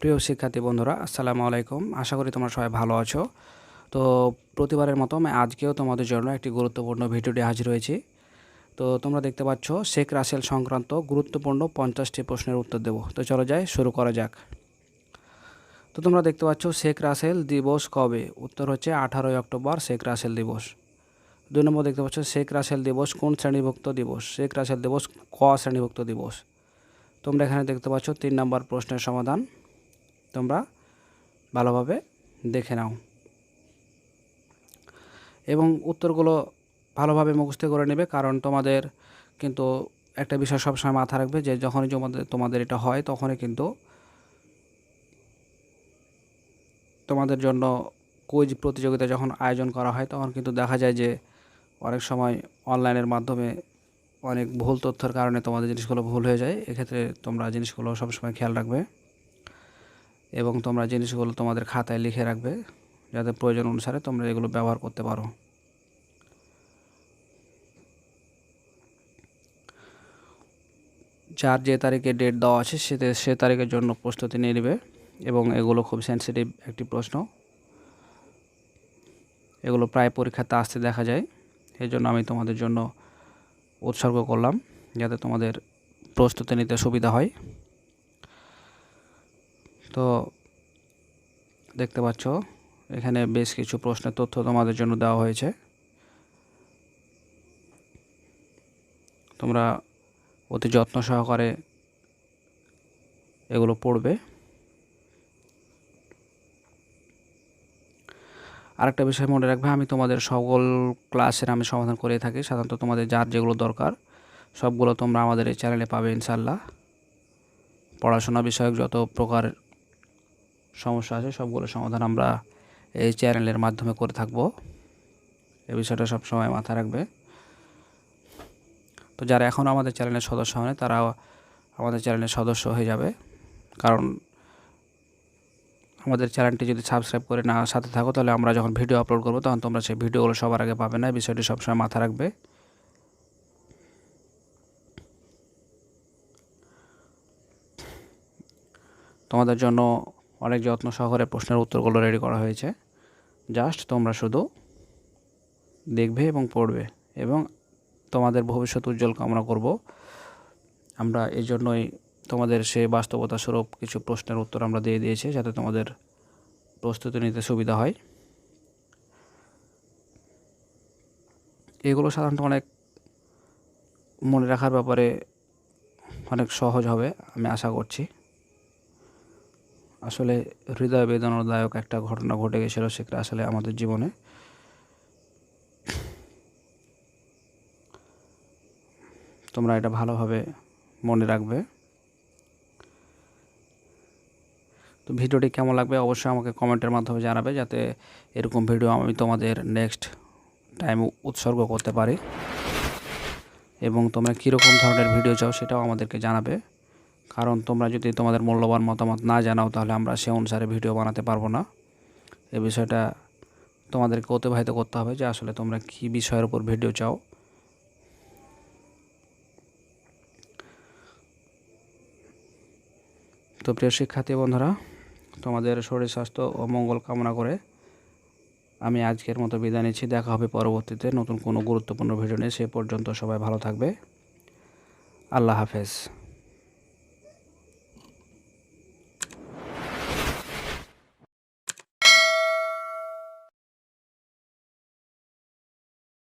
প্রিয় শিক্ষার্থী বন্ধুরা, আসসালামু আলাইকুম। আশা করি তোমরা সবাই ভালো আছো। তো প্রতিবারের মতো আমি আজকেও তোমাদের জন্য একটি গুরুত্বপূর্ণ ভিডিওটি হাজির হয়েছি। তো তোমরা দেখতে পাচ্ছ, শেখ রাসেল সংক্রান্ত গুরুত্বপূর্ণ পঞ্চাশটি প্রশ্নের উত্তর দেব। তো চলো যাই, শুরু করা যাক। তো তোমরা দেখতে পাচ্ছ, শেখ রাসেল দিবস কবে? উত্তর হচ্ছে আঠারোই অক্টোবর, শেখ রাসেল দিবস। দুই নম্বর দেখতে পাচ্ছ, শেখ রাসেল দিবস কোন শ্রেণীভুক্ত দিবস? শেখ রাসেল দিবস ক শ্রেণীভুক্ত দিবস। তোমরা এখানে দেখতে পাচ্ছ, তিন নম্বর প্রশ্নের সমাধান। তোমরা ভালোভাবে দেখে নাও। এবং উত্তরগুলো ভালোভাবে মুখস্থ করে নেবে, কারণ তোমাদের কিন্তু একটা বিষয় সবসময় মাথা রাখবে যে যখনই তোমাদের তোমাদের এটা হয়, তখনই কিন্তু তোমাদের জন্য কুইজ প্রতিযোগিতা যখন আয়োজন করা হয়, তখন কিন্তু দেখা যায় যে অনেক সময় অনলাইনের মাধ্যমে অনেক ভুল তথ্যের কারণে তোমাদের জিনিসগুলো ভুল হয়ে যায়। এক্ষেত্রে তোমরা জিনিসগুলো সবসময় খেয়াল রাখবে। এবং তোমরা জিনিসগুলো তোমাদের খাতায় লিখে রাখবে যাতে প্রয়োজন অনুসারে তোমরা এগুলো ব্যবহার করতে পারো। যার যে তারিখে ডেট দেওয়া আছে, সে সে তারিখের জন্য প্রস্তুতি নিয়ে নেবে এবং এগুলো খুব সেন্সিটিভ একটি প্রশ্ন। এগুলো প্রায় পরীক্ষাতে আসতে দেখা যায়। এই জন্য আমি তোমাদের জন্য উৎসর্গ করলাম, যাতে তোমাদের প্রস্তুতি নিতে সুবিধা হয়। তো দেখতে পাচ্ছ, এখানে বেশ কিছু প্রশ্নের তথ্য তোমাদের জন্য দেওয়া হয়েছে। তোমরা অতি যত্ন সহকারে এগুলো পড়বে। আরেকটা বিষয় মনে রাখবে, আমি তোমাদের সকল ক্লাসের আমি সমাধান করে থাকি। সাধারণত তোমাদের যার যেগুলো দরকার, সবগুলো তোমরা আমাদের এই চ্যানেলে পাবে ইনশাল্লাহ পড়াশোনা বিষয়ক যত প্রকার সমস্যা আছে, সবগুলো সমাধান আমরা এই চ্যানেলের মাধ্যমে করে থাকব। এ বিষয়টা সবসময় মাথায় রাখবে। তো যারা এখনও আমাদের চ্যানেলের সদস্য হয়নি তারা আমাদের চ্যানেলের সদস্য হয়ে যাবে। কারণ আমাদের চ্যানেলটি যদি সাবস্ক্রাইব করে না সাথে থাকো, তাহলে আমরা যখন ভিডিও আপলোড করব, তখন তোমরা সেই ভিডিওগুলো সবার আগে পাবে না। বিষয়টি সবসময় মাথা রাখবে। তোমাদের জন্য অনেক যত্ন সহকারে প্রশ্নের উত্তরগুলো রেডি করা হয়েছে। জাস্ট তোমরা শুধু দেখবে এবং পড়বে এবং তোমাদের ভবিষ্যৎ উজ্জ্বল কামনা করব। আমরা এই জন্যই তোমাদের সে বাস্তবতা স্বরূপ কিছু প্রশ্নের উত্তর আমরা দিয়ে দিয়েছি যাতে তোমাদের প্রস্তুতি নিতে সুবিধা হয়। এগুলো সাধারণত অনেক মনে রাখার ব্যাপারে অনেক সহজ হবে, আমি আশা করছি। আসলে হৃদয় বেদনাদায়ক একটা ঘটনা ঘটে গেছিল সেটা আসলে আমাদের জীবনে। তোমরা এটা ভালোভাবে মনে রাখবে। তো ভিডিওটি কেমন লাগবে অবশ্যই আমাকে কমেন্টের মাধ্যমে জানাবে যাতে এরকম ভিডিও আমি তোমাদের নেক্সট টাইম উৎসর্গ করতে পারি। এবং তোমরা কীরকম ধরনের ভিডিও চাও সেটাও আমাদেরকে জানাবে। কারণ তোমরা যদি তোমাদের মূল্যবান মতামত না জানাও, তাহলে আমরা সে অনুসারে ভিডিও বানাতে পারব না। এ বিষয়টা তোমাদেরকে অতিবাহিত করতে হবে যে আসলে তোমরা কী বিষয়ের উপর ভিডিও চাও। তো প্রিয় শিক্ষার্থী বন্ধুরা, তোমাদের শরীর, স্বাস্থ্য ও মঙ্গল কামনা করে আমি আজকের মতো বিদায় নিচ্ছি। দেখা হবে পরবর্তীতে নতুন কোনো গুরুত্বপূর্ণ ভিডিও নিয়ে। সে পর্যন্ত সবাই ভালো থাকবে। আল্লাহ হাফেজ।